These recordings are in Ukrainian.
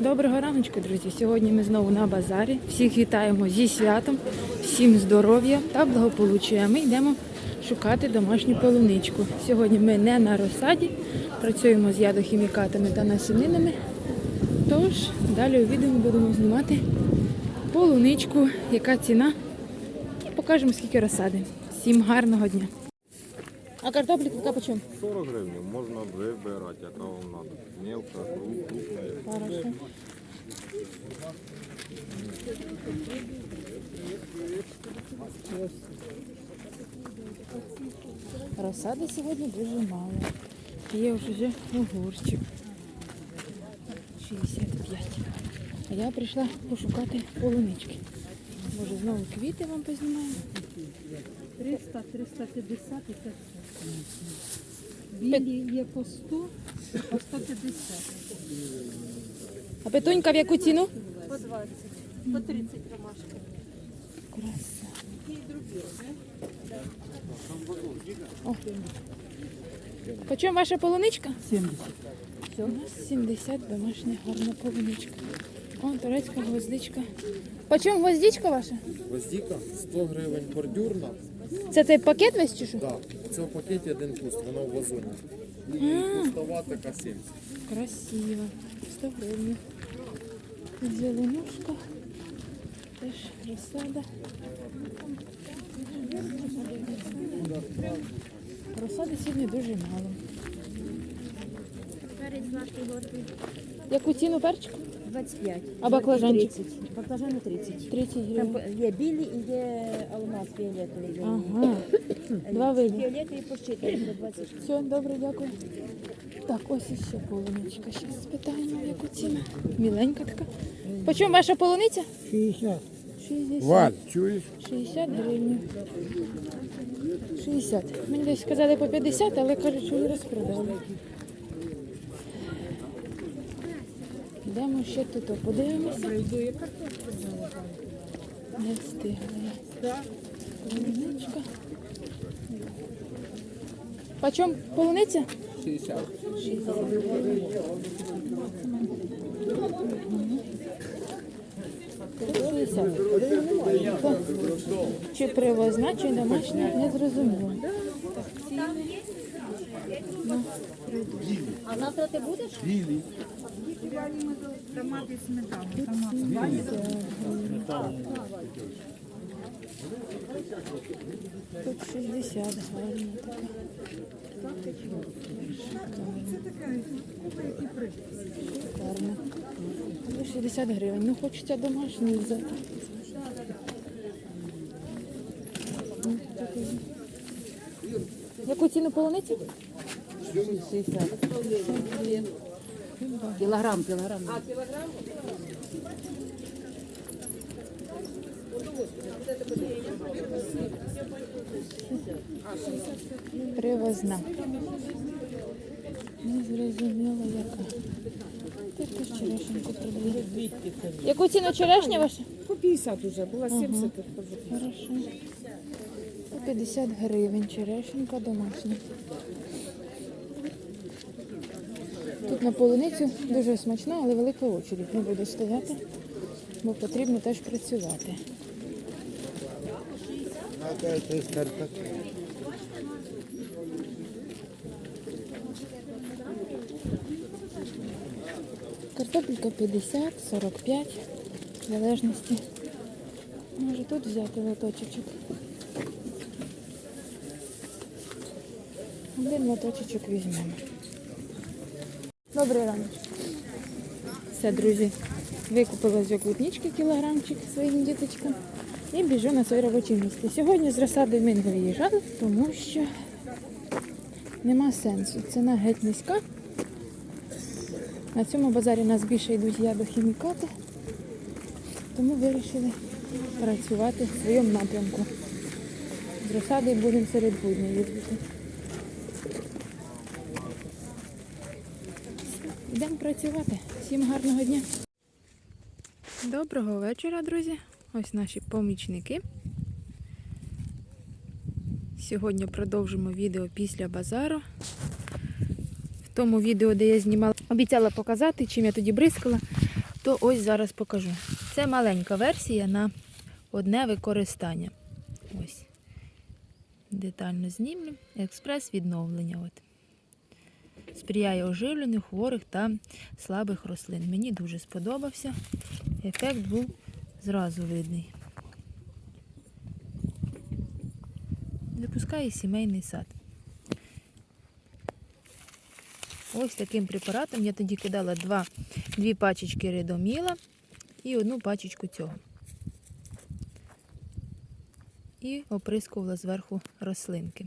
Доброго раночку, друзі. Сьогодні ми знову на базарі. Всіх вітаємо зі святом, всім здоров'я та благополуччя. Ми йдемо шукати домашню полуничку. Сьогодні ми не на розсаді, працюємо з ядохімікатами та насінинами. Тож далі у відео будемо знімати полуничку, яка ціна, покажемо скільки розсади. Всім гарного дня. А картоплі яка по чому? 40 гривень можна вибирати, яка вам треба. Мелка, кру- крупна. Хорошо. Розсади сьогодні дуже мало. Є вже огурчик. 65. А я прийшла пошукати полунички. Може знову квіти вам познімаю? 300, 350 і 500. Білі є по 100, по 150. А петунька в яку ціну? По 20, по 30 ромашки. Краса. О. По чому ваша полуничка? 70. У нас 70 домашня гарна полуничка. О, турецька гвоздичка. По чому гвоздичка ваша? Гвоздіка 100 гривень бордюрна. Це цей пакет весь чи що? Да. У цьому пакеті один куст, воно в вазоні. І кустова така 70. Красиво. 100 гривень. Зеленушка. Теж розсада. Розсади сьогодні дуже мало. Яку ціну перчику? 25. А баклажанчик? 30. Баклажани 30. 30 Там є білі і є алмаз фіолетовий. Ага. Два види. Фіолетовий по 20. Все, добре, дякую. Так, ось іще полуничка. Ще спитаємо, яку ціну. Міленька така. По чому ваша полуниця? 60. 60. чуєш? 60 гривень. 60. Мені десь сказали по 50, але кажуть, що її розпродали. Йдемо ще тут подивимося. Не встигли. Полуничка. Почем полуниця? 60. 60. Чи привозна, чи домашня, не зрозуміло. А завтра ти будеш? Томати сметана. Тут 60 гарно така. Гарно. Ну, 60 гривень. Ну, хочеться домашню взяти. Ну, такий. Яку ціну полуниці? 60. Кілограм, кілограм. Привозна. Не зрозуміло, яка. Тільки черешеньку продаю. Яку ціну черешня ваша? По 50 вже, була 70 тут. Хорошо. По 50 гривень черешенька домашня. Тут на полуницю дуже смачно, але велика очередь. Не буду стояти, бо потрібно теж працювати. Картопелька 50, 45, в залежності. Може тут взяти лоточечок. Один лоточечок візьмемо. Добрий ранок. Все, друзі, викупила з клубнички кілограмчик своїм діточкам і біжу на своє робоче місце. Сьогодні з розсадою ми не виїжджали, тому що нема сенсу. Ціна геть низька. На цьому базарі нас більше йдуть ядохімікати, тому вирішили працювати в своєму напрямку. З розсадою будемо серед будня їздити. Йдемо працювати. Всім гарного дня. Доброго вечора, друзі. Ось наші помічники. Сьогодні продовжимо відео після базару. В тому відео, де я знімала, обіцяла показати, чим я тоді бризкала. то ось зараз покажу. Це маленька версія на одне використання. Ось. Детально знімлю. Експрес відновлення. От. Сприяє оживленню хворих та слабих рослин. Мені дуже сподобався. Ефект був зразу видний. Запускає сімейний сад. Ось таким препаратом я тоді кидала два, дві пачечки редоміла і одну пачечку цього. І оприскувала зверху рослинки.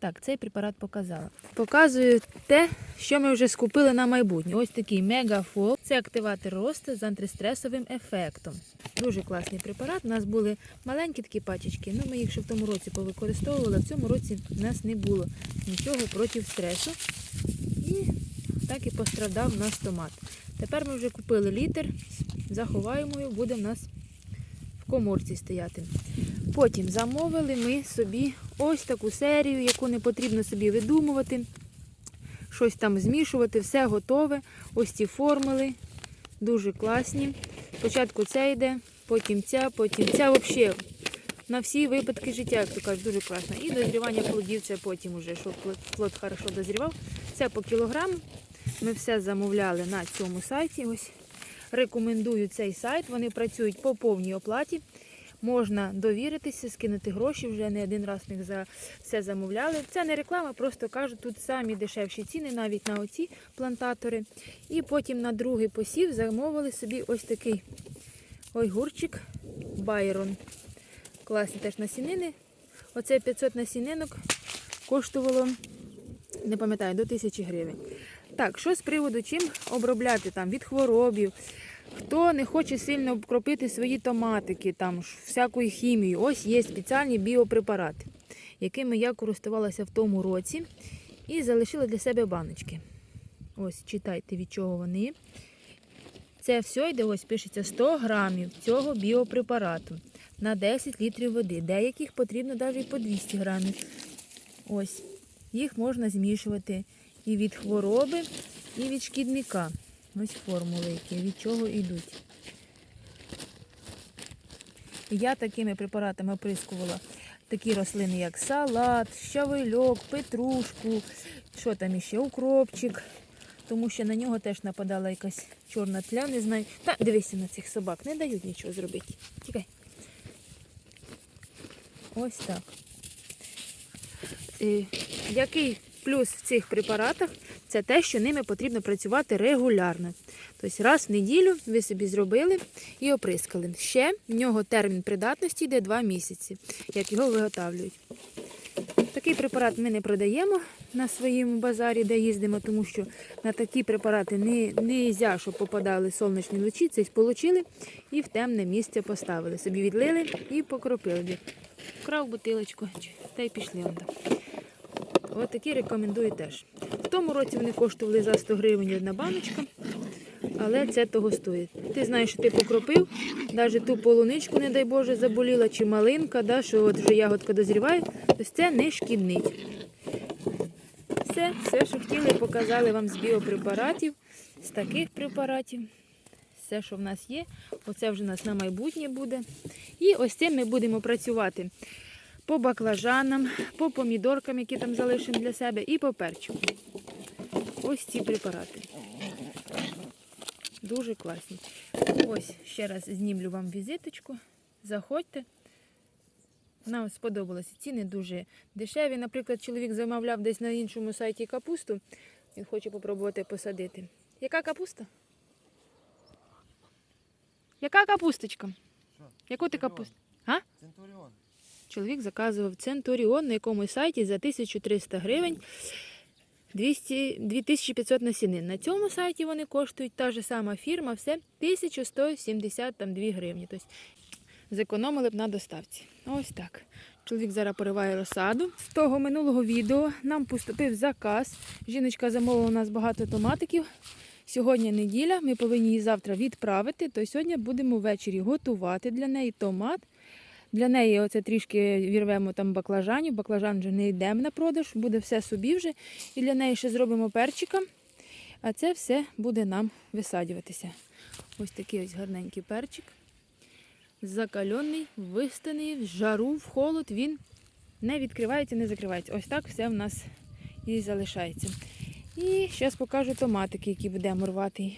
Так, цей препарат показала. Показую те, що ми вже скупили на майбутнє. Ось такий мегафол. Це активатор росту з антистресовим ефектом. Дуже класний препарат. У нас були маленькі такі пачечки, ну ми їх ще в тому році повикористовували. В цьому році в нас не було нічого проти стресу. І так і пострадав у нас томат. Тепер ми вже купили літр, заховаємо його, буде в нас коморці стояти. Потім замовили ми собі ось таку серію, яку не потрібно собі видумувати, щось там змішувати, все готове. Ось ці формули, дуже класні. Спочатку це йде, потім ця, потім ця. Взагалі, на всі випадки життя, як то кажуть, дуже класно. І дозрівання плодів це потім уже, щоб плод, плод хорошо дозрівав. Це по кілограму. Ми все замовляли на цьому сайті. Ось рекомендую цей сайт. Вони працюють по повній оплаті. Можна довіритися, скинути гроші, вже не один раз них за все замовляли. Це не реклама, просто кажуть, тут самі дешевші ціни, навіть на оці плантатори. І потім на другий посів замовили собі ось такий ойгурчик Байрон. Класні теж насінини. Оце 500 насінинок коштувало, не пам'ятаю, до 1000 гривень. Так, що з приводу чим обробляти там від хворобів, хто не хоче сильно обкропити свої томатики, там всякою хімією. Ось є спеціальні біопрепарати, якими я користувалася в тому році і залишила для себе баночки. Ось, читайте, від чого вони. Це все йде, ось пишеться 100 грамів цього біопрепарату на 10 літрів води. Деяких потрібно навіть по 200 грамів. Ось, їх можна змішувати і від хвороби, і від шкідника. Ось формули, які від чого йдуть. Я такими препаратами оприскувала такі рослини, як салат, щавельок, петрушку, що там іще, укропчик. Тому що на нього теж нападала якась чорна тля, не знаю. Та дивися на цих собак, не дають нічого зробити. Тікай. Ось так. Е, який плюс в цих препаратах? Це те, що ними потрібно працювати регулярно. Тобто раз в неділю ви собі зробили і оприскали. Ще в нього термін придатності йде 2 місяці, як його виготовлюють. Такий препарат ми не продаємо на своєму базарі, де їздимо, тому що на такі препарати не, можна, щоб попадали сонячні лучі. Це отримали і в темне місце поставили. Собі відлили і покропили. Вкрав бутилочку, та й пішли. От такі рекомендую теж. В тому році вони коштували за 100 гривень одна баночка, але це того стоїть. Ти знаєш, що ти покропив, навіть ту полуничку, не дай Боже, заболіла, чи малинка, да, що от вже ягодка дозріває, тобто це не шкіднить. Все, все, що хотіли, показали вам з біопрепаратів, з таких препаратів. Все, що в нас є, оце вже у нас на майбутнє буде. І ось цим ми будемо працювати по баклажанам, по помідоркам, які там залишимо для себе, і по перчику. Ось ці препарати. Дуже класні. Ось ще раз знімлю вам візиточку. Заходьте. Нам сподобалося. Ціни дуже дешеві. Наприклад, чоловік замовляв десь на іншому сайті капусту. Він хоче попробувати посадити. Яка капуста? Яка капусточка? Яку ти капусту? Центуріон. Чоловік заказував Центуріон на якомусь сайті за 1300 гривень 200, 2500 насінин. На цьому сайті вони коштують та ж сама фірма, все 1172 гривні. Тобто зекономили б на доставці. Ось так. Чоловік зараз пориває розсаду. З того минулого відео нам поступив заказ. Жіночка замовила у нас багато томатиків. Сьогодні неділя, ми повинні її завтра відправити, то сьогодні будемо ввечері готувати для неї томат. Для неї оце трішки вірвемо там баклажанів. Баклажан вже не йдемо на продаж, буде все собі вже. І для неї ще зробимо перчика. А це все буде нам висаджуватися. Ось такий ось гарненький перчик. Закальоний, вистаний, в жару, в холод він не відкривається, не закривається. Ось так все в нас і залишається. І зараз покажу томатики, які будемо рвати.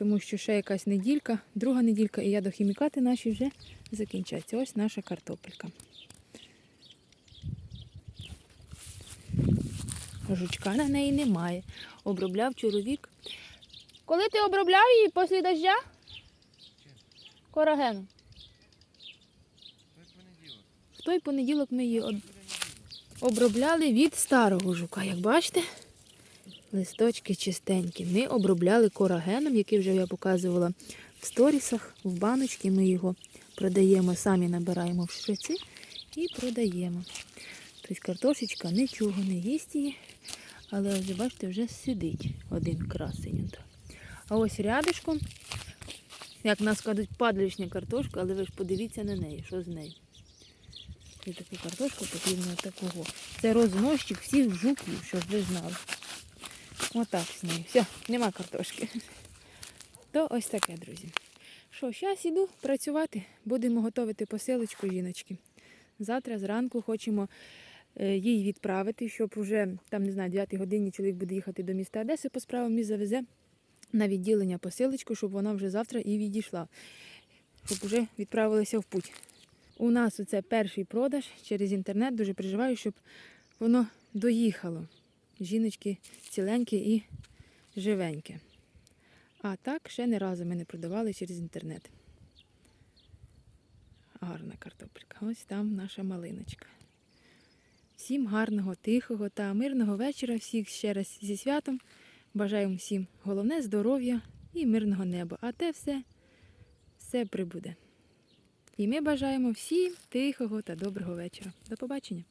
Тому що ще якась неділька, друга неділька, і я до хімікати наші вже закінчаться. Ось наша картопелька. Жучка на неї немає. Обробляв чоловік. Коли ти обробляв її після дождя? Корагеном. В той понеділок ми її об- обробляли від старого жука. Як бачите, листочки чистенькі. Ми обробляли корагеном, який вже я показувала в сторісах, в баночки. Ми його продаємо, самі набираємо в швиці і продаємо. Тобто картошечка нічого не їсть її, але ось бачите, вже сидить один красень. А ось рядишком, як нас кажуть, падлишня картошка, але ви ж подивіться на неї, що з нею. І таку картошку потрібно такого. Це рознощик всіх жуків, щоб ви знали. Отак з нею. Все, нема картошки. То ось таке, друзі. Що, зараз іду працювати. Будемо готувати посилочку жіночки. Завтра зранку хочемо е, їй відправити, щоб вже там, не знаю, 9 годині чоловік буде їхати до міста Одеси по справам і завезе на відділення посилочку, щоб вона вже завтра і відійшла, щоб вже відправилися в путь. У нас оце перший продаж через інтернет. Дуже переживаю, щоб воно доїхало. Жіночки ціленьке і живеньке. А так ще не разу ми не продавали через інтернет. Гарна картопелька. Ось там наша малиночка. Всім гарного, тихого та мирного вечора. Всіх ще раз зі святом. Бажаємо всім головне здоров'я і мирного неба. А те все, все прибуде. І ми бажаємо всім тихого та доброго вечора. До побачення!